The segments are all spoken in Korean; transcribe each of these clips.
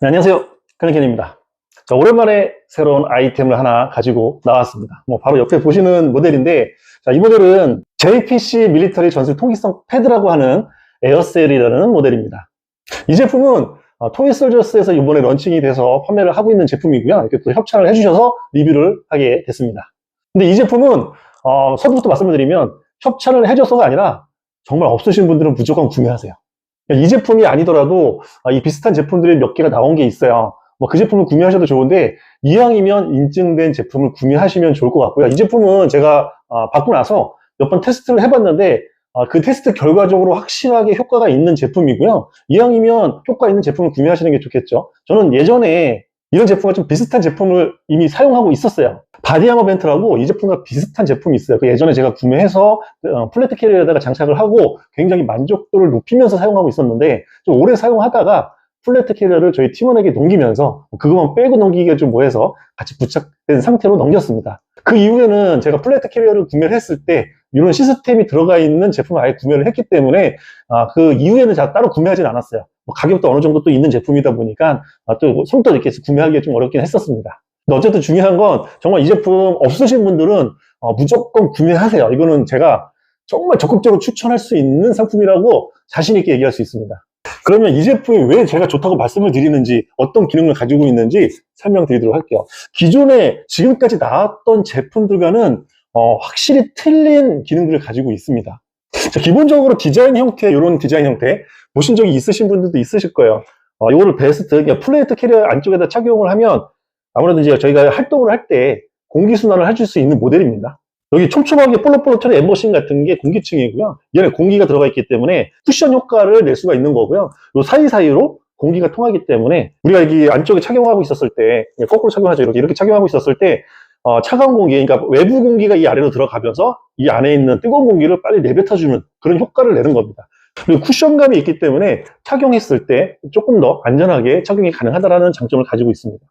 네, 안녕하세요. 클린ken입니다. 자, 오랜만에 새로운 아이템을 하나 가지고 나왔습니다. 뭐 바로 옆에 보시는 모델인데, 자, 이 모델은 JPC 밀리터리 전술 통기성 패드라고 하는 에어셀이라는 모델입니다. 이 제품은 어, 토이솔저스에서 이번에 런칭이 돼서 판매를 하고 있는 제품이고요. 이렇게 또 협찬을 해주셔서 리뷰를 하게 됐습니다. 근데 이 제품은 어, 서두부터 말씀을 드리면 협찬을 해줘서가 아니라 정말 없으신 분들은 무조건 구매하세요. 이 제품이 아니더라도 아, 이 비슷한 제품들이 몇 개가 나온 게 있어요. 뭐 그 제품을 구매하셔도 좋은데 이왕이면 인증된 제품을 구매하시면 좋을 것 같고요. 이 제품은 제가 아, 받고 나서 몇 번 테스트를 해봤는데 아, 그 테스트 결과적으로 확실하게 효과가 있는 제품이고요. 이왕이면 효과 있는 제품을 구매하시는 게 좋겠죠. 저는 예전에 이런 제품과 좀 비슷한 제품을 이미 사용하고 있었어요. 바디아머 벤트라고 이 제품과 비슷한 제품이 있어요. 그 예전에 제가 구매해서 어, 플랫 캐리어에다가 장착을 하고 굉장히 만족도를 높이면서 사용하고 있었는데 좀 오래 사용하다가 플랫 캐리어를 저희 팀원에게 넘기면서 그것만 빼고 넘기기가 좀 뭐해서 같이 부착된 상태로 넘겼습니다. 그 이후에는 제가 플랫 캐리어를 구매를 했을 때 이런 시스템이 들어가 있는 제품을 아예 구매를 했기 때문에 아, 그 이후에는 제가 따로 구매하진 않았어요. 뭐 가격도 어느 정도 또 있는 제품이다 보니까 아, 또 손도 이렇게 구매하기가 좀 어렵긴 했었습니다. 어쨌든 중요한 건 정말 이 제품 없으신 분들은 어, 무조건 구매하세요. 이거는 제가 정말 적극적으로 추천할 수 있는 상품이라고 자신있게 얘기할 수 있습니다. 그러면 이 제품이 왜 제가 좋다고 말씀을 드리는지 어떤 기능을 가지고 있는지 설명드리도록 할게요. 기존에 지금까지 나왔던 제품들과는 어, 확실히 틀린 기능들을 가지고 있습니다. 자, 기본적으로 디자인 형태, 이런 디자인 형태 보신 적이 있으신 분들도 있으실 거예요. 어, 이거를 베스트, 플레이트 캐리어 안쪽에다 착용을 하면 아무래도 이제 저희가 활동을 할 때 공기순환을 해줄 수 있는 모델입니다. 여기 촘촘하게 볼록볼록처럼 엠버싱 같은 게 공기층이고요. 얘는 공기가 들어가 있기 때문에 쿠션 효과를 낼 수가 있는 거고요. 요 사이사이로 공기가 통하기 때문에 우리가 여기 안쪽에 착용하고 있었을 때 거꾸로 착용하죠. 이렇게 이렇게 착용하고 있었을 때 어, 차가운 공기, 그러니까 외부 공기가 이 아래로 들어가면서 이 안에 있는 뜨거운 공기를 빨리 내뱉어주는 그런 효과를 내는 겁니다. 그리고 쿠션감이 있기 때문에 착용했을 때 조금 더 안전하게 착용이 가능하다는 장점을 가지고 있습니다.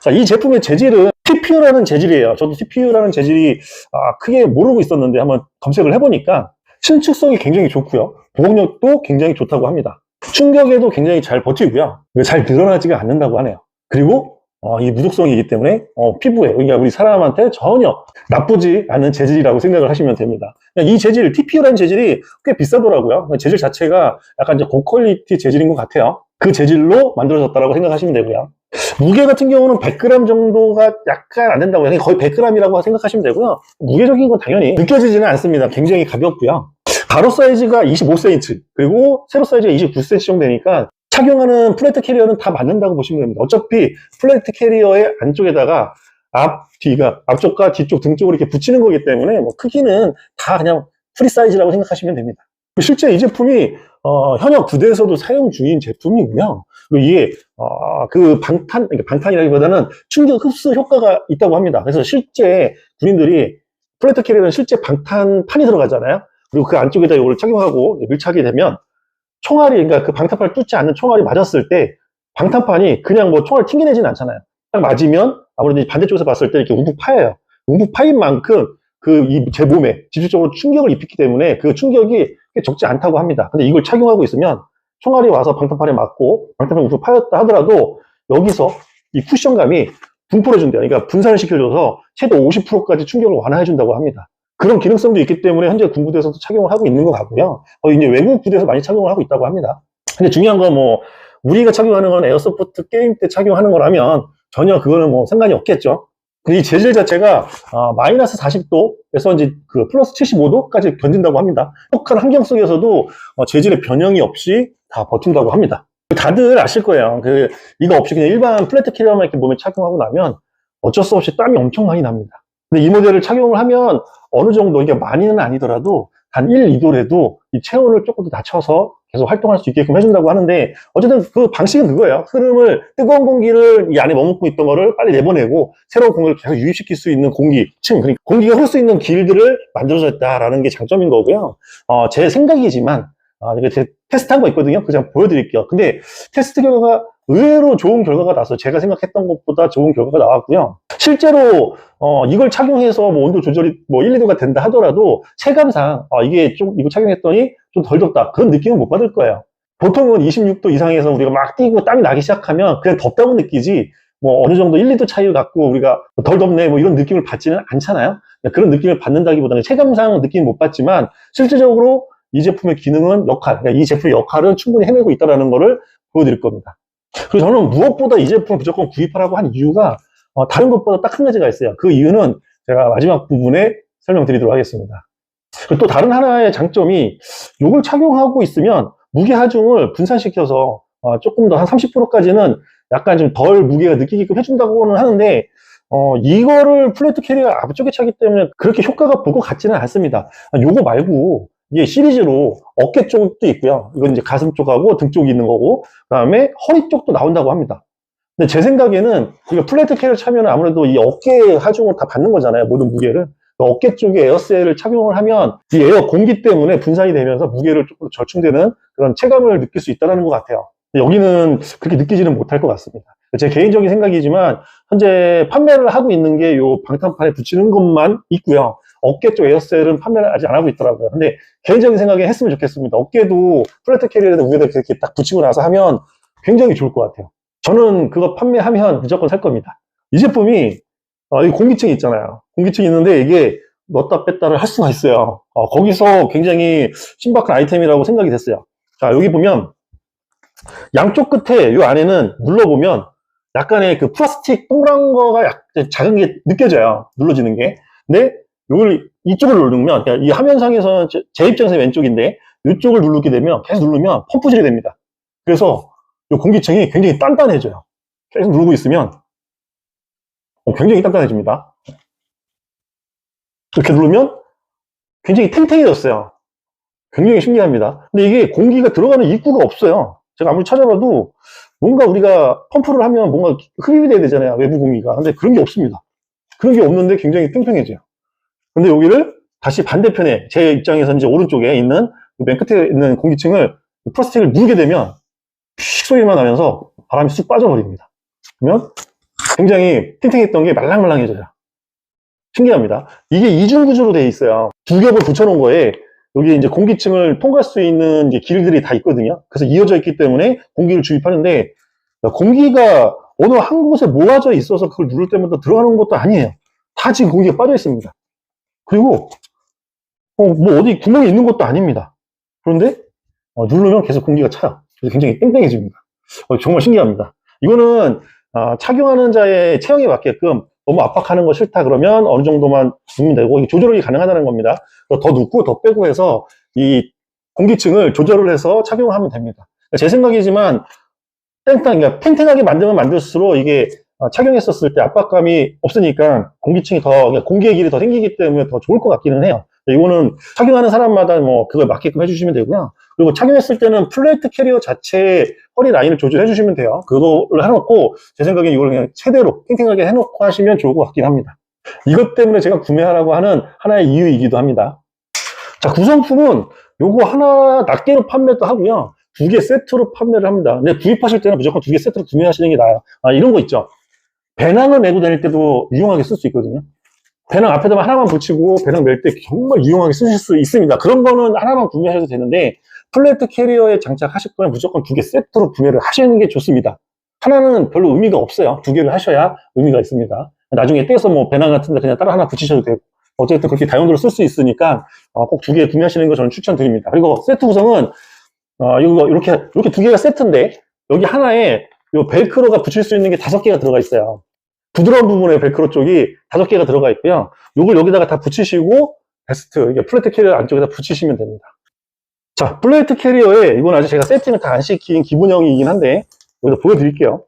자, 이 제품의 재질은 TPU라는 재질이에요. 저도 TPU라는 재질이 아, 크게 모르고 있었는데 한번 검색을 해보니까 신축성이 굉장히 좋고요. 보호력도 굉장히 좋다고 합니다. 충격에도 굉장히 잘 버티고요. 잘 늘어나지가 않는다고 하네요. 그리고 어, 이 무독성이기 때문에 어, 피부에 그러니까 우리 사람한테 전혀 나쁘지 않은 재질이라고 생각을 하시면 됩니다. 이 재질 TPU라는 재질이 꽤 비싸더라고요. 재질 자체가 약간 이제 고퀄리티 재질인 것 같아요. 그 재질로 만들어졌다고 생각하시면 되고요. 무게 같은 경우는 100g 정도가 약간 안 된다고 해요. 거의 100g이라고 생각하시면 되고요. 무게적인 건 당연히 느껴지지는 않습니다. 굉장히 가볍고요. 가로 사이즈가 25cm, 그리고 세로 사이즈가 29cm 정도 되니까 착용하는 플랫 캐리어는 다 맞는다고 보시면 됩니다. 어차피 플랫 캐리어의 안쪽에다가 앞, 뒤가, 앞쪽과 뒤쪽 등 쪽으로 이렇게 붙이는 거기 때문에 뭐 크기는 다 그냥 프리 사이즈라고 생각하시면 됩니다. 실제 이 제품이 어, 현역 부대에서도 사용 중인 제품이고요. 그리고 이게 어, 그 방탄, 그러니까 방탄이라기보다는 충격 흡수 효과가 있다고 합니다. 그래서 실제 군인들이 플래트 캐리어는 실제 방탄판이 들어가잖아요. 그리고 그 안쪽에다 이걸 착용하고 밀착이 되면 총알이, 그러니까 그 방탄판을 뚫지 않는 총알이 맞았을 때 방탄판이 그냥 뭐 총알 튕겨내지는 않잖아요. 딱 맞으면 아무래도 반대쪽에서 봤을 때 이렇게 움푹 파여요. 움푹 파인 만큼 그 이 제 몸에 직접적으로 충격을 입히기 때문에 그 충격이 적지 않다고 합니다. 근데 이걸 착용하고 있으면 총알이 와서 방탄판에 맞고 방탄판이 우뚝 파였다 하더라도 여기서 이 쿠션감이 분포해준대요. 그러니까 분산을 시켜줘서 최대 50%까지 충격을 완화해준다고 합니다. 그런 기능성도 있기 때문에 현재 군부대에서도 착용을 하고 있는 것 같고요. 어, 이제 외국 부대에서 많이 착용을 하고 있다고 합니다. 근데 중요한 건 뭐 우리가 착용하는 건 에어소프트 게임 때 착용하는 거라면 전혀 그거는 뭐 상관이 없겠죠. 이 재질 자체가 아, 마이너스 40도에서 이제 그 플러스 75도까지 견딘다고 합니다. 혹한 환경 속에서도 어, 재질의 변형이 없이 다 버틴다고 합니다. 다들 아실 거예요. 그 이거 없이 그냥 일반 플랫 캐리어만 이렇게 몸에 착용하고 나면 어쩔 수 없이 땀이 엄청 많이 납니다. 근데 이 모델을 착용을 하면 어느 정도 이게 많이는 아니더라도 단 1, 2도래도 이 체온을 조금 더 낮춰서 계속 활동할 수 있게끔 해준다고 하는데 어쨌든 그 방식은 그거예요. 흐름을 뜨거운 공기를 이 안에 머금고 있던 거를 빨리 내보내고 새로운 공기를 계속 유입시킬 수 있는 공기 층, 그러니까 공기가 흐를 수 있는 길들을 만들어졌다라는 게 장점인 거고요. 어, 제 생각이지만 아, 이게 제 테스트한 거 있거든요. 그냥 보여드릴게요. 근데 테스트 결과가 의외로 좋은 결과가 나서 제가 생각했던 것보다 좋은 결과가 나왔고요. 실제로 어, 이걸 착용해서 뭐 온도 조절이 뭐 1, 2도가 된다 하더라도 체감상 어, 이게 좀 이거 착용했더니 좀 덜 덥다 그런 느낌은 못 받을 거예요. 보통은 26도 이상에서 우리가 막 뛰고 땀이 나기 시작하면 그냥 덥다고 느끼지 뭐 어느 정도 1, 2도 차이를 갖고 우리가 덜 덥네 뭐 이런 느낌을 받지는 않잖아요. 그런 느낌을 받는다기보다는 체감상 느낌 못 받지만 실질적으로 이 제품의 기능은 역할, 그러니까 이 제품의 역할은 충분히 해내고 있다는 것을 보여드릴 겁니다. 그리고 저는 무엇보다 이 제품을 무조건 구입하라고 한 이유가 어, 다른 것보다 딱 한 가지가 있어요. 그 이유는 제가 마지막 부분에 설명드리도록 하겠습니다. 그리고 또 다른 하나의 장점이 이걸 착용하고 있으면 무게 하중을 분산시켜서 어, 조금 더 한 30%까지는 약간 좀 덜 무게가 느끼게끔 해준다고는 하는데 어, 이거를 플래트 캐리가 앞쪽에 차기 때문에 그렇게 효과가 볼 것 같지는 않습니다. 아, 요거 말고 이게 시리즈로 어깨 쪽도 있고요. 이건 이제 가슴 쪽하고 등 쪽이 있는 거고 그 다음에 허리 쪽도 나온다고 합니다. 근데 제 생각에는 우리가 플래트 캐리를 차면 아무래도 이 어깨 하중을 다 받는 거잖아요. 모든 무게를. 그 어깨 쪽에 에어셀을 착용을 하면 이 에어 공기 때문에 분산이 되면서 무게를 조금 더 절충되는 그런 체감을 느낄 수 있다는 것 같아요. 여기는 그렇게 느끼지는 못할 것 같습니다. 제 개인적인 생각이지만 현재 판매를 하고 있는 게요 방탄판에 붙이는 것만 있고요. 어깨 쪽 에어셀은 판매를 아직 안 하고 있더라고요. 근데 개인적인 생각에 했으면 좋겠습니다. 어깨도 플래트 캐리어에다 위에다 이렇게 딱 붙이고 나서 하면 굉장히 좋을 것 같아요. 저는 그거 판매하면 무조건 살 겁니다. 이 제품이 어, 이 공기층이 있잖아요. 공기층이 있는데 이게 넣었다 뺐다를 할 수가 있어요. 어, 거기서 굉장히 신박한 아이템이라고 생각이 됐어요. 자, 여기 보면 양쪽 끝에 이 안에는 눌러보면 약간의 그 플라스틱 동그란 거가 약 작은 게 느껴져요. 눌러지는 게. 근데 이걸 이쪽을 누르면, 그러니까 이 화면상에서는 제, 제 입장에서 왼쪽인데 이쪽을 누르게 되면 계속 누르면 펌프질이 됩니다. 그래서 이 공기층이 굉장히 단단해져요. 계속 누르고 있으면 어, 굉장히 단단해집니다. 이렇게 누르면 굉장히 탱탱해졌어요. 굉장히 신기합니다. 근데 이게 공기가 들어가는 입구가 없어요. 제가 아무리 찾아봐도 뭔가 우리가 펌프를 하면 뭔가 흡입이 돼야 되잖아요. 외부 공기가. 근데 그런 게 없습니다. 그런 게 없는데 굉장히 팽팽해져요. 근데 여기를 다시 반대편에 제 입장에서 이제 오른쪽에 있는 맨 끝에 있는 공기층을 플라스틱을 누르게 되면 픽 소리만 나면서 바람이 쑥 빠져버립니다. 그러면 굉장히 탱탱했던 게 말랑말랑해져요. 신기합니다. 이게 이중 구조로 되어 있어요. 두 겹을 붙여놓은 거에 여기 이제 공기층을 통과할 수 있는 이제 길들이 다 있거든요. 그래서 이어져 있기 때문에 공기를 주입하는데 공기가 어느 한 곳에 모아져 있어서 그걸 누를 때마다 들어가는 것도 아니에요. 다 지금 공기가 빠져 있습니다. 그리고 어, 뭐 어디 구멍이 있는 것도 아닙니다. 그런데 어, 누르면 계속 공기가 차요. 그래서 굉장히 땡땡해집니다. 어, 정말 신기합니다. 이거는 아, 착용하는 자의 체형에 맞게끔 너무 압박하는 거 싫다 그러면 어느 정도만 되고 이게 조절이 가능하다는 겁니다. 더 눕고 더 빼고 해서 이 공기층을 조절을 해서 착용하면 됩니다. 제 생각이지만 땡땡, 그러니까 탱탱하게 만들면 만들수록 이게 어, 착용했었을 때 압박감이 없으니까 공기층이 더, 그러니까 공기의 길이 더 생기기 때문에 더 좋을 것 같기는 해요. 이거는 착용하는 사람마다 뭐 그걸 맞게끔 해주시면 되고요. 그리고 착용했을 때는 플레이트 캐리어 자체의 허리 라인을 조절해 주시면 돼요. 그거를 해놓고 제 생각엔 이걸 그냥 최대로 탱탱하게 해놓고 하시면 좋을 것 같긴 합니다. 이것 때문에 제가 구매하라고 하는 하나의 이유이기도 합니다. 자, 구성품은 요거 하나 낱개로 판매도 하고요. 두 개 세트로 판매를 합니다. 근데 구입하실 때는 무조건 두 개 세트로 구매하시는 게 나아요. 아, 이런 거 있죠. 배낭을 메고 다닐 때도 유용하게 쓸 수 있거든요. 배낭 앞에다 만 하나만 붙이고 배낭 멜 때 정말 유용하게 쓰실 수 있습니다. 그런 거는 하나만 구매하셔도 되는데 플랫 캐리어에 장착하실 거면 무조건 두 개 세트로 구매를 하시는 게 좋습니다. 하나는 별로 의미가 없어요. 두 개를 하셔야 의미가 있습니다. 나중에 떼서 뭐 배낭 같은 데 그냥 따로 하나 붙이셔도 되고 어쨌든 그렇게 다용도로 쓸 수 있으니까 어, 꼭두 개 구매하시는 거 저는 추천드립니다. 그리고 세트 구성은 어, 이거 이렇게 이렇게 두 개가 세트인데 여기 하나에 요 벨크로가 붙일 수 있는 게 다섯 개가 들어가 있어요. 부드러운 부분에 벨크로 쪽이 다섯 개가 들어가 있고요. 요걸 여기다가 다 붙이시고 베스트, 이게 플레이트 캐리어 안쪽에다 붙이시면 됩니다. 자, 플레이트 캐리어에 이건 아직 제가 세팅을 다 안 시킨 기본형이긴 한데 여기서 보여드릴게요.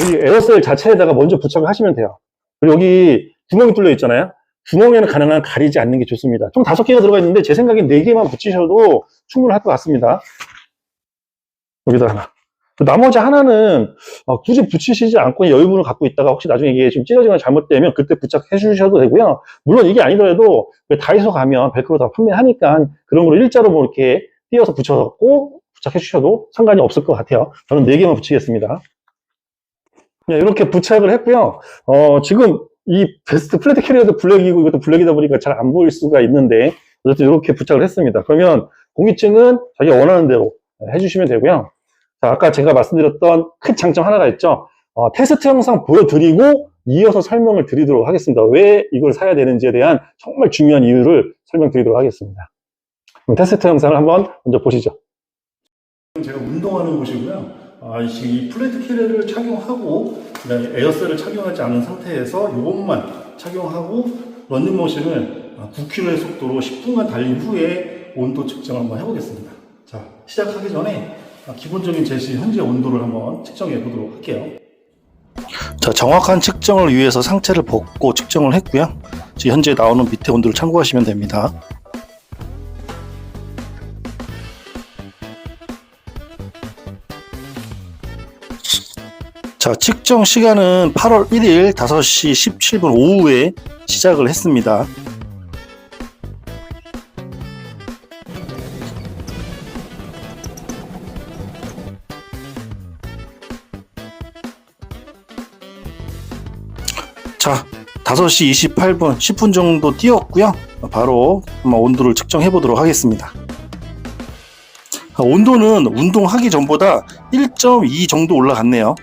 여기 에어셀 자체에다가 먼저 부착을 하시면 돼요. 그리고 여기 구멍이 뚫려 있잖아요. 구멍에는 가능한 가리지 않는 게 좋습니다. 총 다섯 개가 들어가 있는데 제 생각엔 네 개만 붙이셔도 충분할 것 같습니다. 여기다 하나. 나머지 하나는 어, 굳이 붙이시지 않고 여유분을 갖고 있다가 혹시 나중에 이게 좀 찢어지거나 잘못되면 그때 부착해 주셔도 되고요. 물론 이게 아니더라도 다이소 가면 100%다 판매하니까 그런 거로 일자로 뭐 이렇게 띄어서 붙여갖고 부착해 주셔도 상관이 없을 것 같아요. 저는 4개만 붙이겠습니다. 그냥 이렇게 부착을 했고요. 어, 지금 이 베스트 플랫 캐리어도 블랙이고 이것도 블랙이다 보니까 잘 안 보일 수가 있는데 어쨌든 이렇게 부착을 했습니다. 그러면 공기층은 자기가 원하는 대로 해주시면 되고요. 자, 아까 제가 말씀드렸던 큰 장점 하나가 있죠. 어, 테스트 영상 보여드리고 이어서 설명을 드리도록 하겠습니다. 왜 이걸 사야 되는지에 대한 정말 중요한 이유를 설명드리도록 하겠습니다. 테스트 영상을 한번 먼저 보시죠. 제가 운동하는 곳이고요. 아, 이 플랫 캐리어를 착용하고 그다음에 에어셀을 착용하지 않은 상태에서 이것만 착용하고 런닝머신을 9km의 속도로 10분간 달린 후에 온도 측정을 한번 해보겠습니다. 자, 시작하기 전에 기본적인 제시 현재 온도를 한번 측정해 보도록 할게요. 자, 정확한 측정을 위해서 상체를 벗고 측정을 했고요. 지금 현재 나오는 밑에 온도를 참고하시면 됩니다. 자, 측정 시간은 8월 1일 5시 17분 오후에 시작을 했습니다. 5시 28분, 10분 정도 뛰었고요. 바로 온도를 측정해 보도록 하겠습니다. 아, 온도는 운동하기 전보다 1.2 정도 올라갔네요.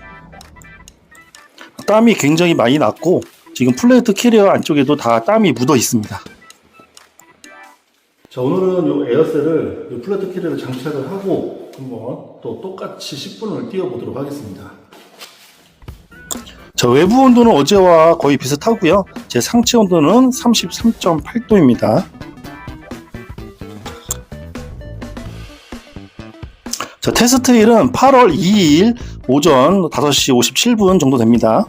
땀이 굉장히 많이 났고 지금 플레이트 캐리어 안쪽에도 다 땀이 묻어 있습니다. 자 오늘은 요 에어셀을 요 플레이트 캐리어를 장착을 하고 한번 또 똑같이 10분을 뛰어보도록 하겠습니다. 자 외부 온도는 어제와 거의 비슷하고요. 제 상체 온도는 33.8도입니다. 자, 테스트일은 8월 2일 오전 5시 57분 정도 됩니다.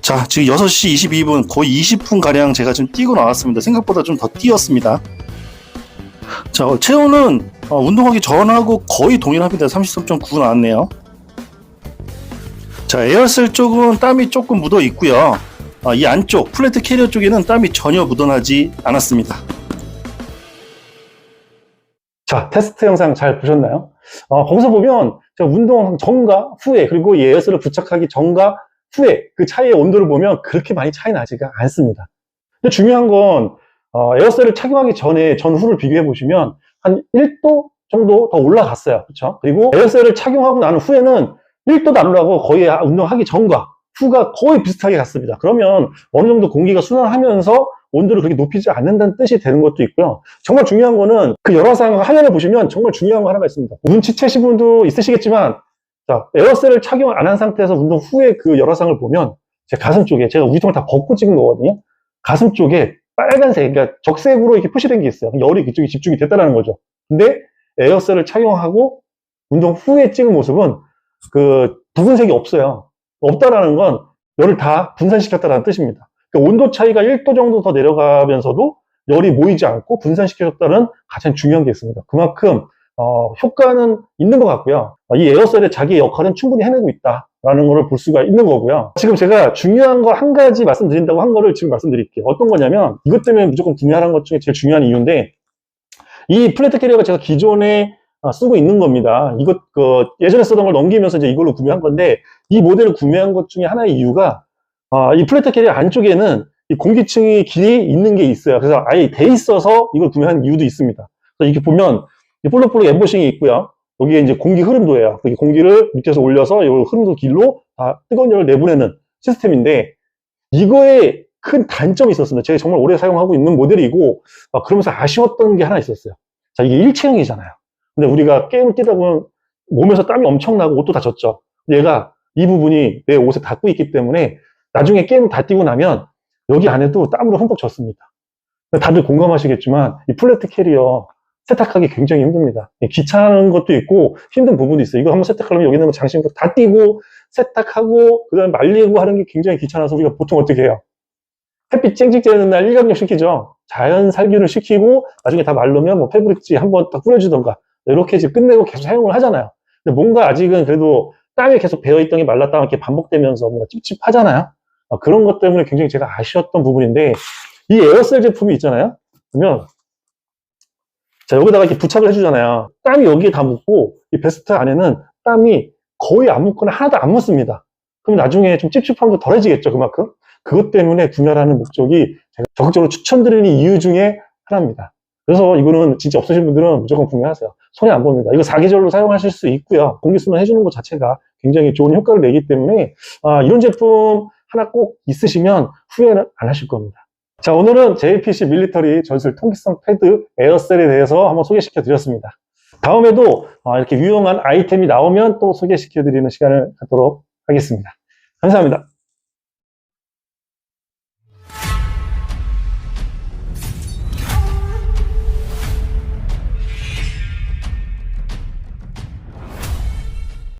자, 지금 6시 22분, 거의 20분 가량 제가 지금 뛰고 나왔습니다. 생각보다 좀 더 뛰었습니다. 자, 어, 체온은 어, 운동하기 전하고 거의 동일합니다. 33.9 나왔네요. 자, 에어셀 쪽은 땀이 조금 묻어 있고요. 어, 이 안쪽 플래트 캐리어 쪽에는 땀이 전혀 묻어나지 않았습니다. 자, 테스트 영상 잘 보셨나요? 어, 거기서 보면 운동 전과 후에 그리고 이 에어셀을 부착하기 전과 후에 그 차이의 온도를 보면 그렇게 많이 차이 나지가 않습니다. 근데 중요한 건 어, 에어셀을 착용하기 전에 전후를 비교해 보시면 한 1도 정도 더 올라갔어요. 그렇죠? 그리고 에어셀을 착용하고 난 후에는 1도도 안 올라가고 거의 운동하기 전과 후가 거의 비슷하게 갔습니다. 그러면 어느 정도 공기가 순환하면서 온도를 그렇게 높이지 않는다는 뜻이 되는 것도 있고요. 정말 중요한 거는 그 열화상 화면을 보시면 정말 중요한 거 하나가 있습니다. 눈치채신 분도 있으시겠지만 자, 에어셀을 착용 안 한 상태에서 운동 후에 그 열화상을 보면 제 가슴 쪽에 제가 우지통을 다 벗고 찍은 거거든요. 가슴 쪽에 빨간색, 그러니까 적색으로 이렇게 표시된 게 있어요. 열이 그쪽에 집중이 됐다는 거죠. 근데 에어셀을 착용하고 운동 후에 찍은 모습은 그 붉은색이 없어요. 없다라는 건 열을 다 분산시켰다는 뜻입니다. 그러니까 온도 차이가 1도 정도 더 내려가면서도 열이 모이지 않고 분산시켰다는 가장 중요한 게 있습니다. 그만큼 어, 효과는 있는 것 같고요. 어, 이 에어셀의 자기 역할은 충분히 해내고 있다라는 것을 볼 수가 있는 거고요. 지금 제가 중요한 거한 가지 말씀드린다고 한 거를 지금 말씀드릴게요. 어떤 거냐면 이것 때문에 무조건 구매하는 것 중에 제일 중요한 이유인데 이 플래트 캐리어가 제가 기존에 어, 쓰고 있는 겁니다. 이것 그 예전에 쓰던 걸 넘기면서 이제 이걸로 구매한 건데 이 모델을 구매한 것 중에 하나의 이유가 어, 이 플래트 캐리어 안쪽에는 이 공기층이 길이 있는 게 있어요. 그래서 아예 돼 있어서 이걸 구매한 이유도 있습니다. 그래서 이렇게 보면 이 볼록볼록 엠보싱이 있고요. 여기에 이제 공기 흐름도예요. 이 공기를 밑에서 올려서 이 흐름도 길로 다 뜨거운 열을 내보내는 시스템인데 이거에 큰 단점이 있었습니다. 제가 정말 오래 사용하고 있는 모델이고 아, 그러면서 아쉬웠던 게 하나 있었어요. 자 이게 일체형이잖아요. 근데 우리가 게임을 뛰다 보면 몸에서 땀이 엄청 나고 옷도 다 젖죠. 얘가 이 부분이 내 옷에 닿고 있기 때문에 나중에 게임 다 뛰고 나면 여기 안에도 땀으로 흠뻑 젖습니다. 다들 공감하시겠지만 이 플래트 캐리어 세탁하기 굉장히 힘듭니다. 귀찮은 것도 있고 힘든 부분도 있어요. 이거 한번 세탁하려면 여기 있는 거 장신구 다 띄고 세탁하고 그다음에 말리고 하는 게 굉장히 귀찮아서 우리가 보통 어떻게 해요? 햇빛 쨍쨍 쬐는 날 일광욕 시키죠. 자연 살균을 시키고 나중에 다 말르면 뭐 패브릭지 한번 딱 뿌려주던가 이렇게 지금 끝내고 계속 사용을 하잖아요. 근데 뭔가 아직은 그래도 땀이 계속 배어있던 게 말랐다가 이렇게 반복되면서 뭔가 찝찝하잖아요. 아, 그런 것 때문에 굉장히 제가 아쉬웠던 부분인데 이 에어셀 제품이 있잖아요. 그러면 자, 여기다가 이렇게 부착을 해주잖아요. 땀이 여기에 다 묻고, 이 베스트 안에는 땀이 거의 안 묻거나 하나도 안 묻습니다. 그럼 나중에 좀 찝찝함도 덜해지겠죠, 그만큼. 그것 때문에 구매하는 목적이 제가 적극적으로 추천드리는 이유 중에 하나입니다. 그래서 이거는 진짜 없으신 분들은 무조건 구매하세요. 손해 안 봅니다. 이거 사계절로 사용하실 수 있고요. 공기순환 해주는 것 자체가 굉장히 좋은 효과를 내기 때문에 아, 이런 제품 하나 꼭 있으시면 후회는 안 하실 겁니다. 자, 오늘은 JPC 밀리터리 전술 통기성 패드 에어셀에 대해서 한번 소개시켜 드렸습니다. 다음에도 아, 이렇게 유용한 아이템이 나오면 또 소개시켜 드리는 시간을 갖도록 하겠습니다. 감사합니다.